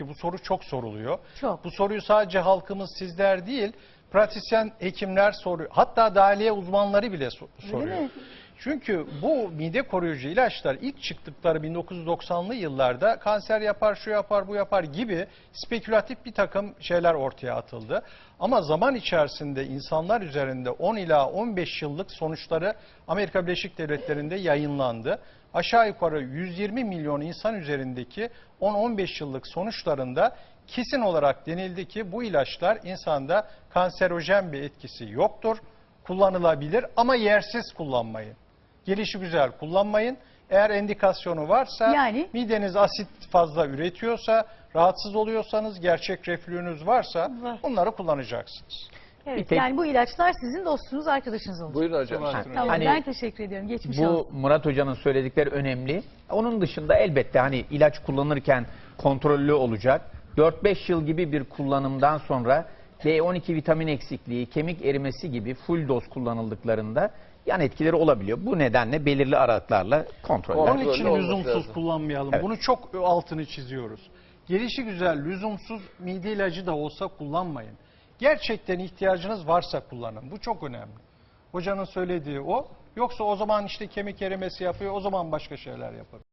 ki bu soru çok soruluyor. Çok. Bu soruyu sadece halkımız sizler değil, pratisyen hekimler soruyor. Hatta dahiliye uzmanları bile so- soruyor. Çünkü bu mide koruyucu ilaçlar ilk çıktıkları 1990'lı yıllarda kanser yapar, şu yapar, bu yapar gibi spekülatif bir takım şeyler ortaya atıldı. Ama zaman içerisinde insanlar üzerinde 10 ila 15 yıllık sonuçları Amerika Birleşik Devletleri'nde yayınlandı. Aşağı yukarı 120 milyon insan üzerindeki 10-15 yıllık sonuçlarında kesin olarak denildi ki bu ilaçlar insanda kanserojen bir etkisi yoktur kullanılabilir ama yersiz kullanmayın. Gelişi güzel kullanmayın. Eğer endikasyonu varsa, Yani? mideniz asit fazla üretiyorsa, rahatsız oluyorsanız, gerçek reflüğünüz varsa Var. bunları kullanacaksınız. Evet, tek- yani bu ilaçlar sizin dostunuz, arkadaşınız olacak. Buyurun hocam. Tamam. Ha, tamam Hani ben teşekkür ediyorum. Geçmiş Bu olsun. Murat Hoca'nın söyledikleri önemli. Onun dışında elbette hani ilaç kullanırken kontrollü olacak. 4-5 yıl gibi bir kullanımdan sonra B12 vitamin eksikliği, kemik erimesi gibi full doz kullanıldıklarında yan etkileri olabiliyor. Bu nedenle belirli aralıklarla kontrol Onun için lüzumsuz lazım. kullanmayalım. Evet. Bunu çok altını çiziyoruz. Gelişi güzel, lüzumsuz mide ilacı da olsa kullanmayın. Gerçekten ihtiyacınız varsa kullanın. Bu çok önemli. Hocanın söylediği o. Yoksa o zaman işte kemik erimesi yapıyor, o zaman başka şeyler yapar.